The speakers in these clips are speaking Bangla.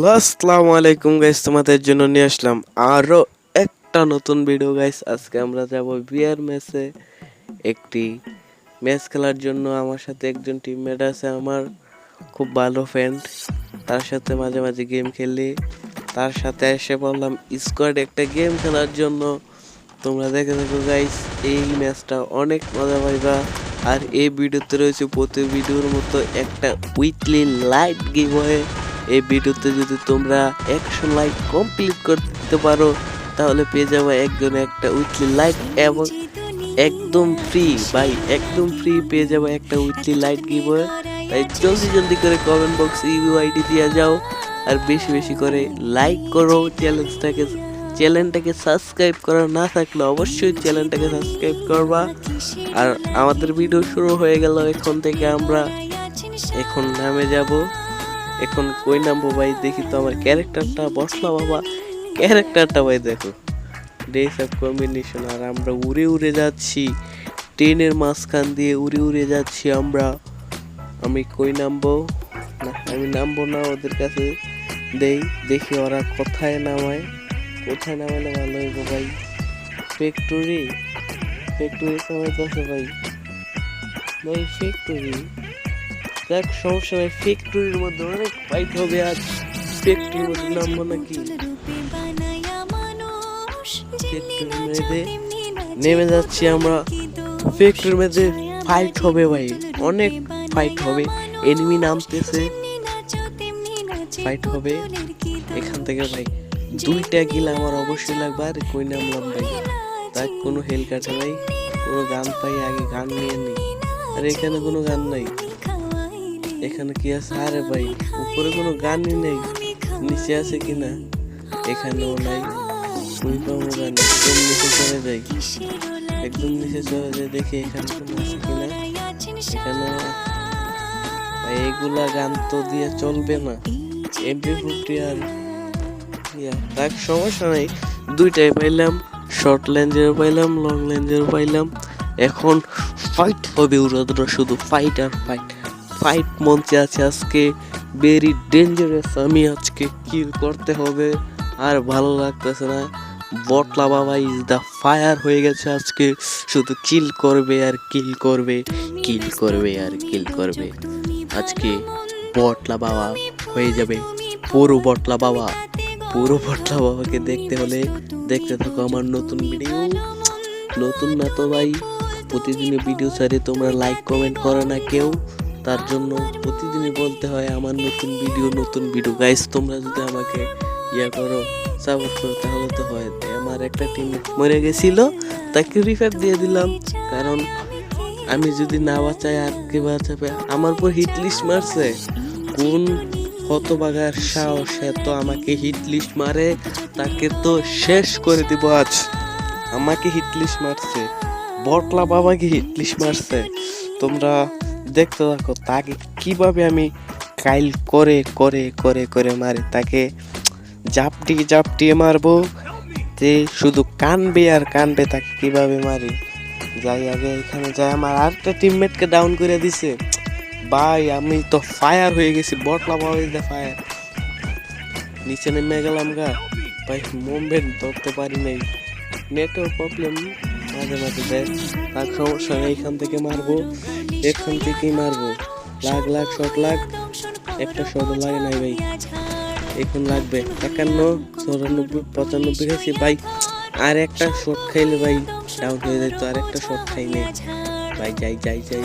হ্যালো, আসসালামু আলাইকুম গাইস তোমাদের জন্য নিয়ে আসলাম আরও একটা নতুন ভিডিও গাইস আজকে আমরা যাব বিয়ার ম্যাচে একটি ম্যাচ খেলার জন্য আমার সাথে একজন টিমমেট আছে, আমার খুব ভালো ফ্রেন্ড তার সাথে মাঝে মাঝে গেম খেলি। তার সাথে এসে বললাম স্কোয়াড একটা গেম খেলার জন্য তোমরা দেখে দেখো গাইস এই ম্যাচটা অনেক মজা পাইবা। আর এই ভিডিওতে রয়েছে প্রতি ভিডিওর মতো একটা উইকলি লাইট গেম হয়ে এই ভিডিওতে যদি তোমরা একশো লাইক কমপ্লিট করতে পারো, তাহলে পেয়ে যাবে একজন একটা উইকলি লাইট এবং একদম ফ্রি ভাই, একদম ফ্রি পেয়ে যাবে একটা উইকলি লাইট গিভ তাই জলদি জলদি করে কমেন্ট বক্স ইউ আইডি দিয়ে যাও আর বেশি বেশি করে লাইক করো চ্যালেঞ্জটাকে চ্যানেলটাকে সাবস্ক্রাইব করা না থাকলে অবশ্যই চ্যানেলটাকে সাবস্ক্রাইব করবা। আর আমাদের ভিডিও শুরু হয়ে গেল, এখন থেকে আমরা এখন নামে যাব। এখন কই নামবো ভাই? দেখি তো আমার ক্যারেক্টারটা। বসলা বাবা, ক্যারেক্টারটা ভাই দেখো। ডেস অফ কম্বিনেশন আর আমরা উড়ে উড়ে যাচ্ছি। ট্রেনের মাঝখান দিয়ে উড়ে উড়ে যাচ্ছি আমরা। আমি কই নামবো? না, আমি নামবো না ওদের কাছে। দেই, দেখি ওরা কোথায় নামায়। কোথায় নামালে ভালো হইব ভাই? ফ্যাক্টরি ফ্যাক্টরি নামাইতেছে ভাই। ভাই ফ্যাক্টরি দেখ সমস্যা নাই ফ্যাক্টরির মধ্যে অনেক ফাইট হবে আজ। ফ্যাক্টরির মধ্যে নামবো নাকি? নেমে যাচ্ছি আমরা। ফ্যাক্টরির মধ্যে ফাইট হবে ভাই অনেক ফাইট হবে। এনিমি নামতেছে। ফাইট হবে। এখান থেকে ভাই দুইটা গিল আমার অবশ্যই লাগবে আর কই নামলাম ভাই? তাই কোনো হেল কাটে ভাই কোনো গান পাই আগে গান নিয়ে নেই আর এখানে কোনো গান নাই। এখানে কি আছে? আরে ভাই, উপরে কোনো গানই নেই। নিচে আছে কিনা? এখানেও নাই। নিচে একদম নিচে দেখি এখানে গান তো দিয়ে চলবে না। আর তার সমস্যা দুইটাই পাইলাম শর্ট লেন্সেরও পাইলাম লং লেন্সেরও পাইলাম। এখন ফাইট হবে ওরা শুধু ফাইট আর ফাইট ফাইট মঞ্চে আছে আজকে। ভেরি ডেঞ্জারাস আমি আজকে কিল করতে হবে। আর ভালো লাগতেছে না। বটলা বাবা ইজ দ্য ফায়ার হয়ে গেছে আজকে। শুধু কিল করবে আর কিল করবে কিল করবে আর কিল করবে। আজকে বটলা বাবা হয়ে যাবে। পুরো বটলা বাবা। পুরো বটলা বাবাকে দেখতে হলে দেখতে থাকো আমার নতুন ভিডিও নতুন না তো ভাই প্রতিদিনে ভিডিও ছাড়ে তোমরা লাইক কমেন্ট করো না কেউ। তার জন্য প্রতিদিনই বলতে হয়, আমার নতুন ভিডিও নতুন ভিডিও গাইস তোমরা যদি আমাকে ইয়া করো সাপোর্ট করো, তাহলে তো হয়। আমার একটা টিম মরে গেছিল, তাকে রিফার দিয়ে দিলাম। কারণ আমি যদি না বাঁচাই, আর কে বাঁচাবে? আমার উপর হিট লিস্ট মারছে। কোন হতবাগার সাহস, সে তো আমাকে হিট লিস্ট মারে। তাকে তো শেষ করে দিব আজ। আমাকে হিট লিস্ট মারছে। বটলা বাবাকে হিট লিস্ট মারছে। তোমরা দেখতে থাকো, তাকে কীভাবে আমি কাইল করে করে করে করে মারি, তাকে জাপটিয়ে জাপটিয়ে মারবো যে শুধু কানবে আর কানবে তাকে কীভাবে মারি। যাই আগে এখানে যাই, আমার আরেকটা টিমমেটকে ডাউন করে দিছে। ভাই, আমি তো ফায়ার হয়ে গেছি, বটলা বাবা ইজ ফায়ার নিচে নেমে গেলাম গা। ভাই মুভমেন্ট ধরতে পারি নাই। নেটওয়ার্ক প্রবলেম মাঝে মাঝে দেয় তার সমস্যা এখান থেকে মারবো। এখান থেকেই মারবো। লাখ লাখ শট লাখ। একটা শটও লাগে নাই ভাই। এখন লাগবে একান্ন, চৌরানব্বই, পঁচানব্বই খাইছি ভাই। আর একটা শট খাইলে ভাই ডাউন হয়ে যায় তো আর একটা শট খাই নেই ভাই, যাই যাই যাই।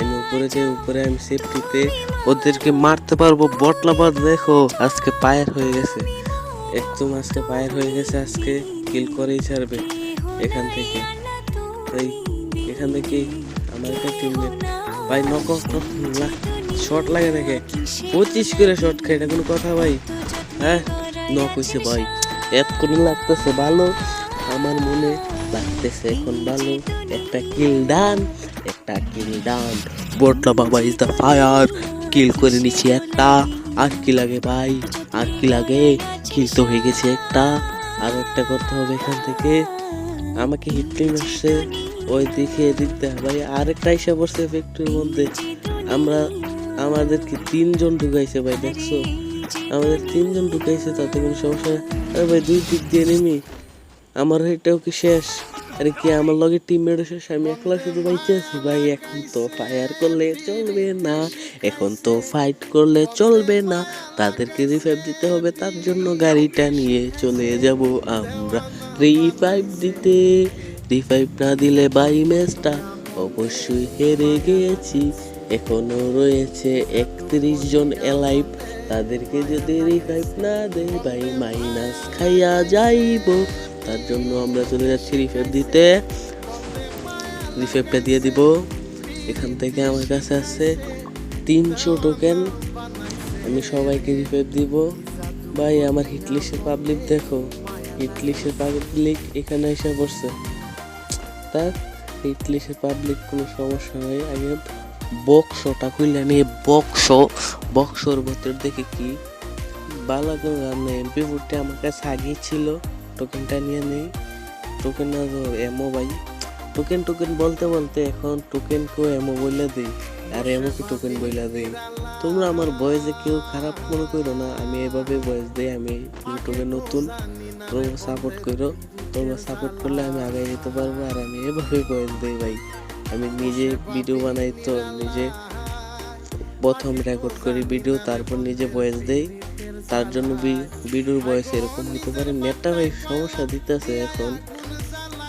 আমি উপরে যাই, উপরে আমি সেফটিতে ওদেরকে মারতে পারব, বটলা বাদ দেখো, আজকে পায়ের হয়ে গেছে। একদম আজকে পায়ের হয়ে গেছে, আজকে কিল করেই ছাড়বে। এখান থেকে। তাই এখান থেকে ভাই নক শর্ট লাগে নাকি পঁচিশ করে শর্ট খাই এটা কোনো কথা, ভাই? হ্যাঁ? নক হয়েছে ভাই। এত করে লাগতেছে ভালো। আমার মনে লাগতেছে এখন ভালো। একটা কিল ডান একটা কিল ডান বটলা বাবা ইজ দ্য ফায়ার কিল করে নিচ্ছি একটা। আর কি লাগে, ভাই? আর কি লাগে? কিল তো হয়ে গেছে একটা। আর একটা করতে হবে এখান থেকে। আমাকে হিটলিং আসছে। ওই দিকে দেয় ভাই, আরেকটা হিসাব পড়ছে ফ্যাক্টরির মধ্যে। আমরা, আমাদেরকে তিনজন ঢুকাইছে ভাই, দেখছ? আমাদের তিনজন ঢুকাইছে, তাতে কোনো সমস্যা। আরে ভাই, দুই দিক দিয়ে নেমি। আমার এটাও কি শেষ? আরে কি, আমার লগে টিমমেট শেষ? আমি একলা শুধু বাইচে আছি? ভাই, এখন তো ফায়ার করলে চলবে না। এখন তো ফাইট করলে চলবে না। তাদেরকে রিভাইভ দিতে হবে, তার জন্য গাড়িটা নিয়ে চলে যাব আমরা। রিভাইভ দিতে। রিভাইভ না দিলে বাই ম্যাচটা অবশ্যই হেরে গিয়েছি। এখনও রয়েছে একত্রিশ জন এলাইভ তাদেরকে যদি রিভাইভ না দেয় ভাই মাইনাস খাইয়া যাইব। তার জন্য আমরা চলে যাচ্ছি রিভাইভ দিতে। রিভাইভটা দিয়ে দিব। এখান থেকে আমার কাছে আছে তিনশো টোকেন আমি সবাইকে রিভাইভ দিব। ভাই, আমার হিটলিস্টের পাবলিক দেখো। হিটলিস্টের পাবলিক এখানে এসে পড়ছে তার হিটলিস্টের পাবলিক কোনো সমস্যা নেই। আগে বক্সটা খুললে নিয়ে বক্স, বক্সর ভেতর দেখে কি? বালা কোনো এমপি ফুটে আমার কাছে আগেই ছিল টোকেনটা নিয়ে নেই। টোকেন না তো এমও ভাই। টোকেন টোকেন বলতে বলতে এখন টোকেন কেউ এমও বইলা দেই, আর এমও কি টোকেন বইলা দেই? তোমরা আমার বয়েসে কেউ খারাপ মনে করো না, আমি এভাবে বয়েস দেই, আমি ইউটিউবে নতুন সাপোর্ট করো। তোমরা সাপোর্ট করলে আমি আগে যেতে পারব আর আমি এভাবে বয়েস দেই ভাই। আমি নিজে ভিডিও বানাই তো নিজে প্রথম রেকর্ড করি ভিডিও তারপর নিজে ভয়েস দেই। তার জন্য ভিডিওর বয়স এরকম হতে পারে। নেটটা ভাই সমস্যা দিতেছে এখন।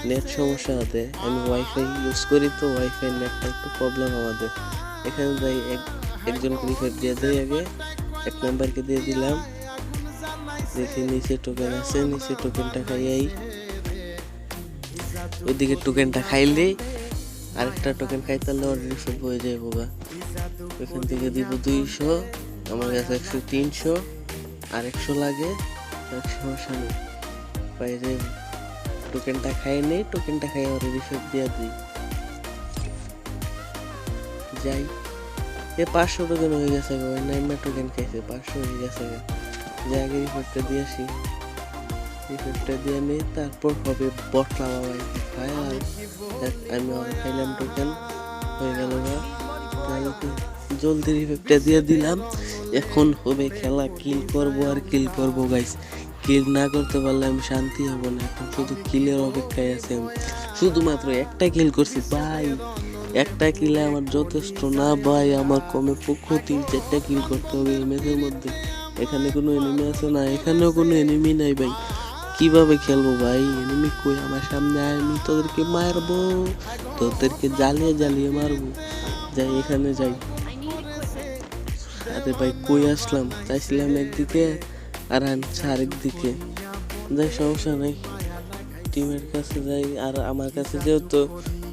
নেট সমস্যা হাতে আমি ওয়াইফাই ইউজ করি তো ওয়াইফাই নেটটা একটু প্রবলেম আমাদের। এখানে যাই, এক, একজনকে রিফার দিয়ে দেয় আগে। এক নাম্বারকে দিয়ে দিলাম। দেখি নিচে টোকেন আছে, নিচে টোকেনটা খাইয়াই। ওইদিকে টোকেনটা খাইলেই আরেকটা টোকেন খাই তাহলে ওর রিফার হয়ে যায় বোগা। ওইখান থেকে দিব দুইশো, আমার কাছে একশো তিনশো, আর একশো লাগে, একশো সমস্যা নেই বাইরে টোকেনটা খাই নেই, টোকেনটা খাই ওর রিফার দিয়ে দিই। যাই। এ পাঁচশো টোকেন হয়ে গেছে গো নাইমা টোকেন খাইছে, পাঁচশো হয়ে গেছে গো। যাই, আগে রিফারটা দিয়ে আসি। রিফারটা দিয়ে নিই, তারপর হবে বটলা ফায়ার আমি আর খাইলাম টোকেন হয়ে গেল জলদি রিফাইভটা দিয়ে দিলাম। এখন হবে খেলা কিল করব আর কিল করব গাইস কিল না করতে পারলে আমি শান্তি হব না। এখন শুধু কিলের অপেক্ষায় আছে আমি। শুধুমাত্র একটা কিল করছি, ভাই। একটা কিলে আমার যথেষ্ট না, ভাই। আমার কমে পক্ষ তিন চারটা কিল করতে হবে এই মধ্যে। এখানে কোনো এনিমি আছে না? এখানেও কোনো এনিমি নাই, ভাই। কীভাবে খেলব ভাই? এনিমি কই আমার সামনে? আয়, আমি তোদেরকে মারবো। তোদেরকে জ্বালিয়ে জ্বালিয়ে মারবো। যাই, এখানে যাই। আরে ভাই, কই আসলাম? চাইছিলাম একদিকে, আর আনছে দিকে যাই, সমস্যা নেই। টিমের কাছে যাই, আর আমার কাছে যেহেতু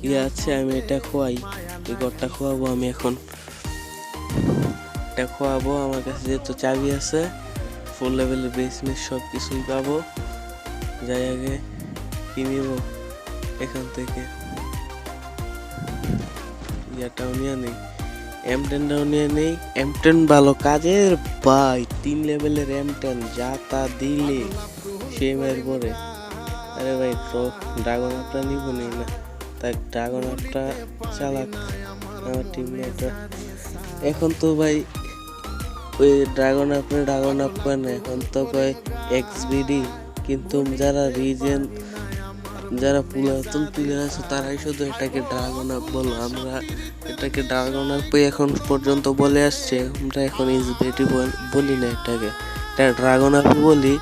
ইয়ে আছে, আমি এটা খোয়াই। এই ঘরটা খোয়াবো আমি এখন। এটা খোয়াবো, আমার কাছে যেহেতু চাবি আছে ফুল লেভেলের বেসমেন্ট সব কিছুই পাবো। যাই আগে কিনিব এখান থেকে। ইয়াটাও নিয়ে নেই। এম টেনটাও নিয়ে নেই। এম টেন ভালো কাজের ভাই, তিন লেভেলের এম টেন যা তা দিলে সে মেয়ের পরে। আরে ভাই, তো ড্রাগন আপটা নিব নি না। তাই ড্রাগন আপটা চালাক আমার টিমমেটরা এখন তো ভাই, ওই ড্রাগন আপনি ড্রাগন আপ এখন তো কয় এক্স বিডি কিন্তু যারা রিজেন, যারা পুরাতন প্লেয়ার আছে, তারাই শুধু এটাকে ড্রাগন আপ বলো। আমরা এটাকে ড্রাগন আপ এখন পর্যন্ত বলে আসছে। আমরা এখন এসবিডি বলি না এটাকে। এটা ড্রাগন আপই বলি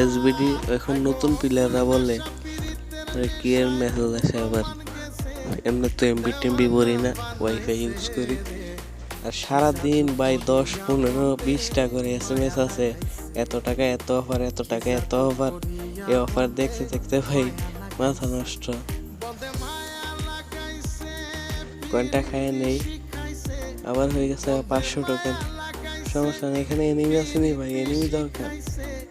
এসবিডি এখন নতুন প্লেয়াররা বলে। আরে কি এর মেসেজ আসে আবার? এমনি তো এমবি টেমবি বলি না ওয়াইফাই ইউজ করি। আর সারাদিন বাই দশ, পনেরো, বিশটা করে এস এম এস আছে। এত টাকা, এত অফার এত টাকা, এত অফার এই অফার দেখতে দেখতে ভাই মাথা নষ্ট। কয়েনটা খায় নেই। আবার হয়ে গেছে পাঁচশো টোকেন সমস্যা নেই, এখানে এনিমি আসেনি ভাই? এনিমি দরকার।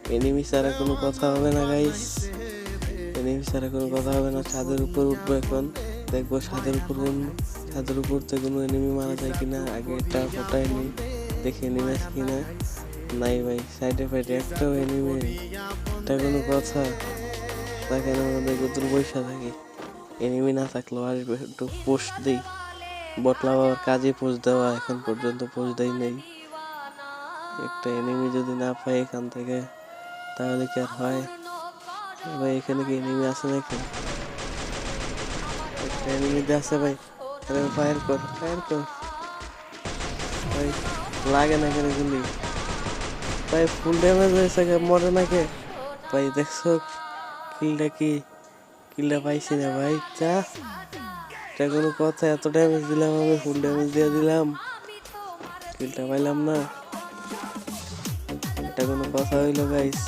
এনিমি ছাড়া কোনো কথা হবে না গাইস এনিমি ছাড়া কোনো কথা হবে না। ছাদের উপর উঠবো এখন। দেখব ছাদের উপর কোন- ছাদের উপর থেকে কোনো এনিমি মারা যায় কিনা। আগে এটা ফোটাই নেই। দেখে এনিমি আছে কিনা। নাই ভাই সাইডে ফাইডে একটাও এনিমি এটা কোনো কথা তাকে আমাদের কত পয়সা থাকে? এনিমি না থাকলেও আসবে, একটু পোস্ট দিই। বটলা বাবার কাজে পোস্ট দেওয়া, এখন পর্যন্ত পোস্ট দেয় নেই। একটা এনিমি যদি না পাই এখান থেকে, তাহলে কি আর হয়? ভাই, এখানে কি এনিমি আছে নাকি? একটা এনিমি আছে ভাই ফায়ার কর ফায়ার কর। ভাই, লাগে না কেন গুলি? ভাই ফুল ড্যামেজ হয়েছে মরে না কে ভাই, দেখছ কিলটা কি? কিলটা পাইছি না ভাই চা এটা কোনো কথা, এত ড্যামেজ দিলাম আমি ফুল ড্যামেজ দিয়ে দিলাম। কিলটা পাইলাম না। এটা কোনো কথা হইল গাইস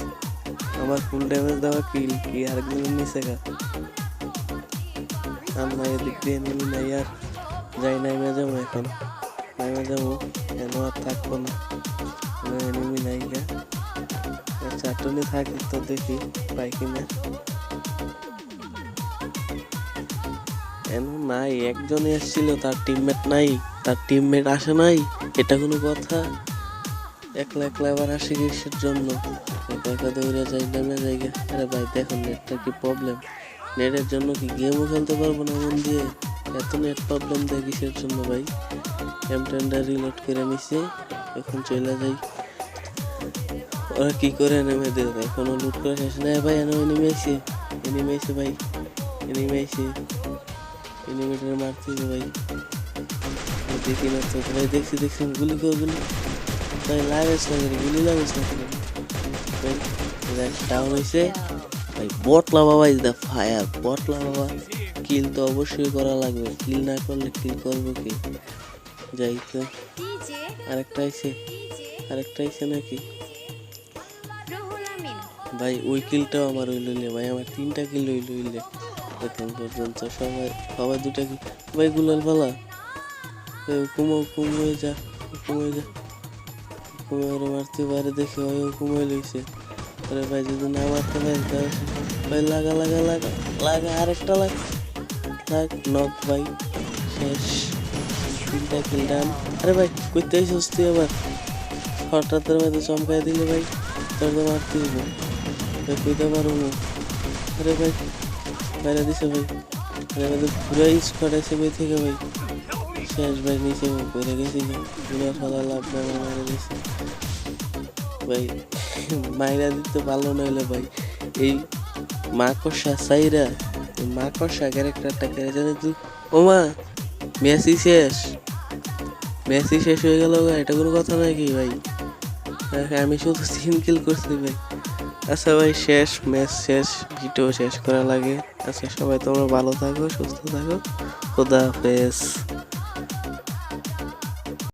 আমার ফুল ড্যামেজ দেওয়া কিল কি আর আরেকজনের নিচে গা? আমরা এদিক দিয়ে নেমে নাই আর। যাই নাই যাব এখন। নাইমে যাব, কেন আর থাকব না। এনিমি নাই গা চারটনে থাকি তো দেখি পাই কিনা। কেন নাই একজন এসেছিল তার টিমমেট নাই, তার টিমমেট আসে নাই, এটা কোনো কথা? একলা একলা আবার আসে কিসের জন্য? একা দৌড়ে যাই নামে জায়গা। আরে ভাই, দেখুন, নেটটা কি প্রবলেম নেটের জন্য কি গেমও খেলতে পারব না মন দিয়ে? এত নেট প্রবলেম দেয় কিসের জন্য ভাই? এম টেনটা রিলোড করে নিছে, এখন চলে যাই। ওরা কি করে নেমে দেয় কোনো লুট করে শেষ না ভাই এনে নেমে আইছে নেমে আইছে ভাই নেমে আইছে এনিমেটার মারতে হবে ভাই। দেখি না তো ভাই দেখছি দেখছি গুলি কর গুলি। ভাই লাগাইছ না গুলি লাগাইছ না ভাই ডাউন হয়েছে ভাই বটলা বাবা ইজ দ্য ফায়ার বটলা বাবা। কিল তো অবশ্যই করা লাগবে। কিল না করলে কিল করব কি? যাই তো। আরেকটা আছে আরেকটা আছে নাকি? ভাই, ওই কিলটাও আমার ওই লইলে, ভাই, আমার তিনটা কিল ওই লইলে। এখন পর্যন্ত সবাই সবাই দুটা কিল। ভাই, গুলাল পালা কুমো কুমোয় যা কুমোয় যা। কুমো ওরে মারতে পারে দেখে, ভাই, ও কুমোয় লইছে। আরে ভাই, যদি না মারতে পারে, তাহলে ভাই, লাগা লাগা লাগা লাগা, আরেকটা লাগ। লাগ নক, ভাই, শেষ। তিনটা কিল ডান। আরে ভাই, কইতে আইসস তুই আবার? হঠাৎের মধ্যে চমকাই দিলে ভাই, তোর তো মারতে ভাই কইতে পারব না। আরে ভাই, বাইরে দিছে ভাই। আরে আমাদের পুরো স্কোয়াড আছে ভাই থেকে ভাই। শেষ ভাই, নিচে পড়ে গেছি পুরো ফলা লাভ মারা দিছে। ভাই, মাইরা দিতে ভালো নইলে ভাই। এই মাকড়সা সাইরা মাকড়সা ক্যারেক্টারটা কেড়ে জানি তুই? ও মা, মেসি শেষ। মেসি শেষ হয়ে গেল এটা কোনো কথা নাকি ভাই? আমি শুধু তিন কিল করছি ভাই। আচ্ছা ভাই, শেষ ম্যাচ শেষ, ভিডিও শেষ করা লাগে। আচ্ছা সবাই তোমরা ভালো থাকো, সুস্থ থাকো। খুদা হাফেজ।